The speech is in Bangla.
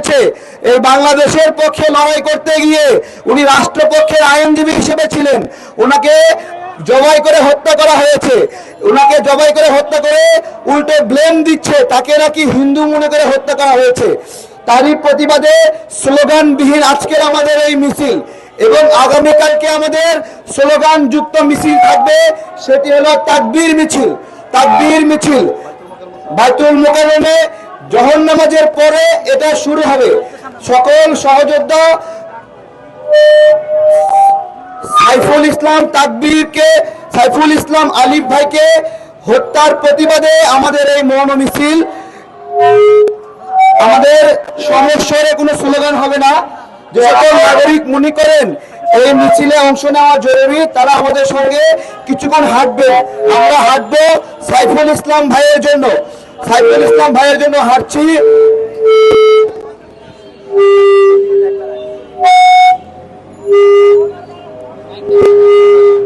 হয়েছে এই বাংলাদেশের পক্ষে লড়াই করতে গিয়ে উনি রাষ্ট্রপক্ষের আইনজীবী হিসেবে ছিলেন। ওনাকে জবাই করে হত্যা করা হয়েছে। ওনাকে জবাই করে হত্যা করে উল্টে ব্লেম দিচ্ছে। তাকে নাকি হিন্দু মনে করে হত্যা করা হয়েছে। তারই প্রতিবাদে স্লোগানবিহীন আজকের আমাদের এই মিছিল এবং আগামীকালকে আমাদের স্লোগান যুক্ত মিছিল থাকবে, সেটি হলো তাকবীর মিছিল। তাকবীর মিছিল। বাইতুল মোকারমে জহর নামাজের পরে এটা শুরু হবে। সকল সহযোদ্ধা সাইফুল ইসলাম তাকবীরকে, সাইফুল ইসলাম আলিফ ভাইকে হত্যার প্রতিবাদে আমাদের এই মৌন মিছিল। আমাদের সমস্যারে কোনো স্লোগান হবে না। যে নাগরিক মনে করেন, এই মিছিলে অংশ নেওয়া জরুরি, তারা আমাদের সঙ্গে কিছুক্ষণ হাঁটবে। আমরা হাঁটবো সাইফুল ইসলাম ভাইয়ের জন্য। সাইফুল ইসলাম ভাইয়ের জন্য হাঁটছি।